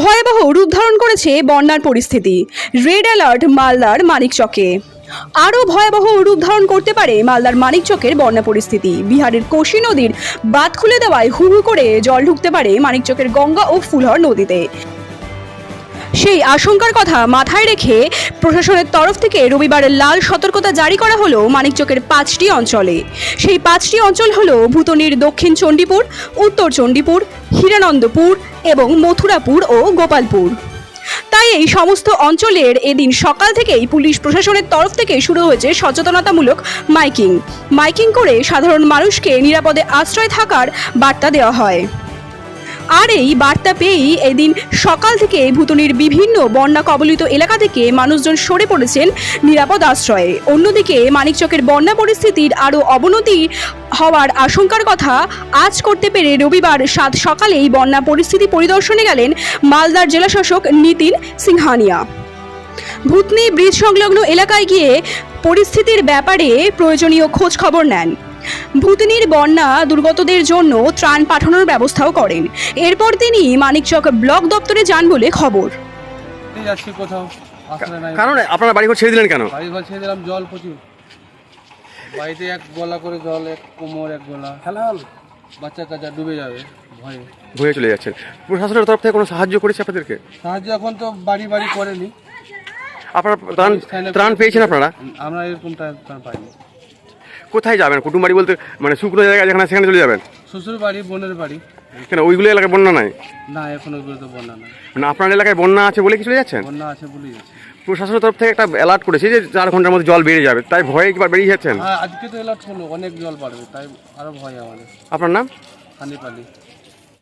ভয়াবহ রূপ ধারণ করেছে বন্যার পরিস্থিতি। রেড অ্যালার্ট মালদার মানিকচকে আরও ভয়াবহ রূপ ধারণ করতে পারে মালদার মানিকচকের বন্যা পরিস্থিতি। বিহারের কোশি নদীর বাঁধ খুলে দেওয়ায় হু হু করে জল ঢুকতে পারে মানিকচকের গঙ্গা ও ফুলহর নদীতে। সেই আশঙ্কার কথা মাথায় রেখে প্রশাসনের তরফ থেকে রবিবার লাল সতর্কতা জারি করা হলো মানিকচকের পাঁচটি অঞ্চলে। সেই পাঁচটি অঞ্চল হলো ভুতনির দক্ষিণ চণ্ডীপুর, উত্তর চণ্ডীপুর, হীরানন্দপুর এবং মথুরাপুর ও গোপালপুর। তাই এই সমস্ত অঞ্চলের এদিন সকাল থেকেই পুলিশ প্রশাসনের তরফ থেকে শুরু হয়েছে সচেতনতামূলক মাইকিং। মাইকিং করে সাধারণ মানুষকে নিরাপদে আশ্রয় থাকার বার্তা দেওয়া হয়। আর এই বার্তা পেয়েই এদিন সকাল থেকে ভুতনির বিভিন্ন বন্যা কবলিত এলাকা থেকে মানুষজন সরে পড়েছেন নিরাপদ আশ্রয়ে। অন্যদিকে মানিকচকের বন্যা পরিস্থিতির আরও অবনতি হওয়ার আশঙ্কার কথা আজ করতে পেরে রবিবার সাত সকালেই বন্যা পরিস্থিতি পরিদর্শনে গেলেন মালদার জেলাশাসক নিতিন সিংহানিয়া। ভূতনি ব্রিজ সংলগ্ন এলাকায় গিয়ে পরিস্থিতির ব্যাপারে প্রয়োজনীয় খোঁজ খবর নেন। ভূতনির বন্যা দুর্গতদের জন্য ত্রাণ পাঠানোর ব্যবস্থাও করেন। এরপর তিনি মানিকচক ব্লক দপ্তরে যান বলে খবর। এই যাচ্ছি কোথাও আসলে নাই। কারণ আপনারা বাড়ি ঘর ছেড়ে দিলেন কেন? বাড়ি ঘর ছেড়ে দিলাম জল প্রচুর। বাড়িতে এক গলা করে জল এক কোমর এক গলা। খেলাল বাচ্চা কাচ্চা ডুবে যাবে ভয়ে। ভয়ে চলে যাচ্ছেন। প্রশাসনের তরফ থেকে কোনো সাহায্য করেছে আপনাদেরকে? সাহায্য এখন তো বাড়ি বাড়ি করেনি। আপনারা ত্রাণ ত্রাণ পেয়েছেন আপনারা? আমরা এরকম টাইম পাইনি। কোথায় যাবেন? কুটুম বাড়ি বলতে মানে শুকনো জায়গায় যেখানে সেখানে চলে যাবেন? শ্বশুর বাড়ি বোনের বাড়ি। কেন ওইগুলো এলাকায় বন্যা নাই? না এখন ওইগুলো তো বন্যা নাই। মানে আপনার এলাকায় বন্যা আছে বলে কি চলে যাচ্ছেন? বন্যা আছে যাচ্ছে। প্রশাসনের তরফ থেকে একটা অ্যালার্ট করেছে যে চার ঘণ্টার মধ্যে জল বেড়ে যাবে। তাই ভয়ে একবার বেরিয়ে যাচ্ছেন? হ্যাঁ আজকে তো অ্যালার্ট হলো অনেক জল বাড়বে তাই আরও ভয় আমাদের। আপনার নাম? হানি পালি